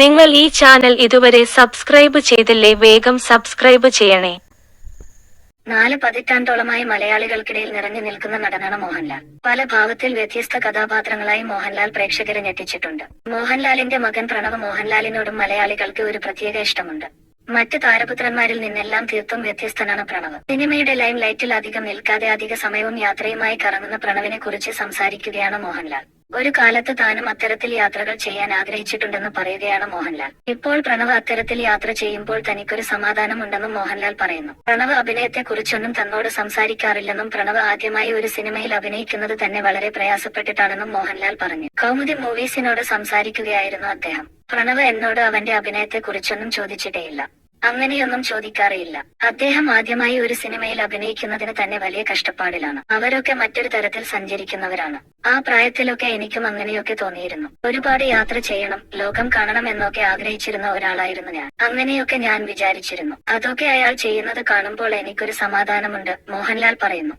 നിങ്ങൾ ഈ ചാനൽ ഇതുവരെ സബ്സ്ക്രൈബ് ചെയ്തില്ലേ വേഗം സബ്സ്ക്രൈബ് ചെയ്യണേ. നാല് പതിറ്റാണ്ടോളമായി മലയാളികൾക്കിടയിൽ നിറഞ്ഞു നിൽക്കുന്ന നടനാണ് മോഹൻലാൽ. പല ഭാവത്തിൽ വ്യത്യസ്ത കഥാപാത്രങ്ങളായി മോഹൻലാൽ പ്രേക്ഷകരെ ഞെട്ടിച്ചിട്ടുണ്ട്. മോഹൻലാലിന്റെ മകൻ പ്രണവ് മോഹൻലാലിനോടും മലയാളികൾക്ക് ഒരു പ്രത്യേക ഇഷ്ടമുണ്ട്. മറ്റ് താരപുത്രന്മാരിൽ നിന്നെല്ലാം തീർത്തും വ്യത്യസ്തനാണ് പ്രണവ്. സിനിമയുടെ ലൈം ലൈറ്റിൽ അധികം നിൽക്കാതെ അധിക സമയവും യാത്രയുമായി കറങ്ങുന്ന പ്രണവിനെ കുറിച്ച് സംസാരിക്കുകയാണ് മോഹൻലാൽ. ഒരു കാലത്ത് താനും അത്തരത്തിൽ യാത്രകൾ ചെയ്യാൻ ആഗ്രഹിച്ചിട്ടുണ്ടെന്ന് പറയുകയാണ് മോഹൻലാൽ. ഇപ്പോൾ പ്രണവ് അത്തരത്തിൽ യാത്ര ചെയ്യുമ്പോൾ തനിക്കൊരു സമാധാനം ഉണ്ടെന്നും മോഹൻലാൽ പറയുന്നു. പ്രണവ് അഭിനയത്തെ കുറിച്ചൊന്നും തന്നോട് സംസാരിക്കാറില്ലെന്നും പ്രണവ് ആദ്യമായി ഒരു സിനിമയിൽ അഭിനയിക്കുന്നത് തന്നെ വളരെ പ്രയാസപ്പെട്ടിട്ടാണെന്നും മോഹൻലാൽ പറഞ്ഞു. കൗമുദി മൂവീസിനോട് സംസാരിക്കുകയായിരുന്നു അദ്ദേഹം. പ്രണവ് എന്നോട് അവന്റെ അഭിനയത്തെ കുറിച്ചൊന്നും ചോദിച്ചിട്ടേയില്ല. അങ്ങനെയൊന്നും ചോദിക്കാറേയില്ല. അദ്ദേഹം ആദ്യമായി ഒരു സിനിമയിൽ അഭിനയിക്കുന്നതിന് തന്നെ വലിയ കഷ്ടപ്പാടിലാണ്. അവരൊക്കെ മറ്റൊരു തരത്തിൽ സഞ്ചരിക്കുന്നവരാണ്. ആ പ്രായത്തിലൊക്കെ എനിക്കും അങ്ങനെയൊക്കെ തോന്നിയിരുന്നു. ഒരുപാട് യാത്ര ചെയ്യണം ലോകം കാണണം എന്നൊക്കെ ആഗ്രഹിച്ചിരുന്ന ഒരാളായിരുന്നു ഞാൻ. അങ്ങനെയൊക്കെ ഞാൻ വിചാരിച്ചിരുന്നു. അതൊക്കെ അയാൾ ചെയ്യുന്നത് കാണുമ്പോൾ എനിക്കൊരു സമാധാനമുണ്ട് മോഹൻലാൽ പറയുന്നു.